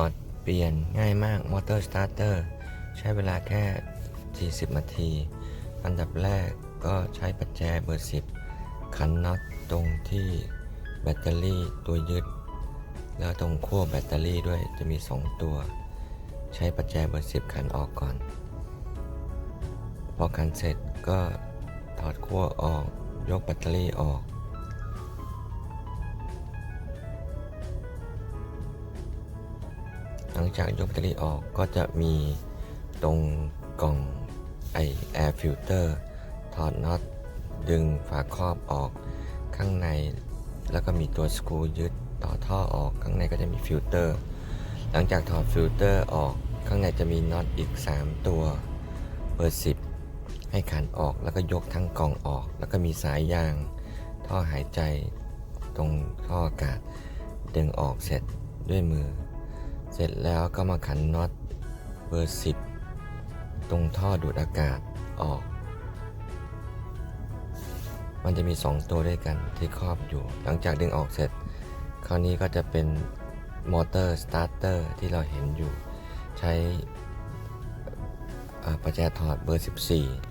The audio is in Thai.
อดเปลี่ยนง่ายมากมอเตอร์สตาร์เตอร์ใช้เวลาแค่ 40 นาที อันดับแรกก็ใช้ปัจแจเบอร์ 10 ขันน็อตตรงที่แบตเตอรี่ตัวยึด แล้วตรงขั้วแบตเตอรี่ด้วยจะมี 2 ตัว ใช้ปัจแจเบอร์ 10 ขันออกก่อน พอขันเสร็จก็ถอดขั้วออก ยกแบตเตอรี่ออก ลังจากยกแบตเตอรี่ออกก็จะมีตรงกล่องไอแอร์ฟิลเตอร์ถอดน็อตดึงฝาครอบออกข้างใน แล้วก็มีตัวสกรูยึดต่อท่อออกข้างในก็จะมีฟิลเตอร์ หลังจากถอดฟิลเตอร์ออกข้างในจะมีน็อตอีก 3 ตัวเบอร์10ให้ขันออกแล้วก็ยกทั้งกล่องออก แล้วก็มีสายยาง ท่อหายใจตรงท่ออากาศ ดึงออกเสร็จด้วยมือ เสร็จแล้วก็มาขันน็อตเบอร์ 10 ตรงท่อดูดอากาศออก มันจะมี 2 ตัวด้วยกันที่ครอบอยู่ หลังจากดึงออกเสร็จ คราวนี้ก็จะเป็นมอเตอร์สตาร์เตอร์ที่เราเห็นอยู่ ใช้ประแจถอดเบอร์ 14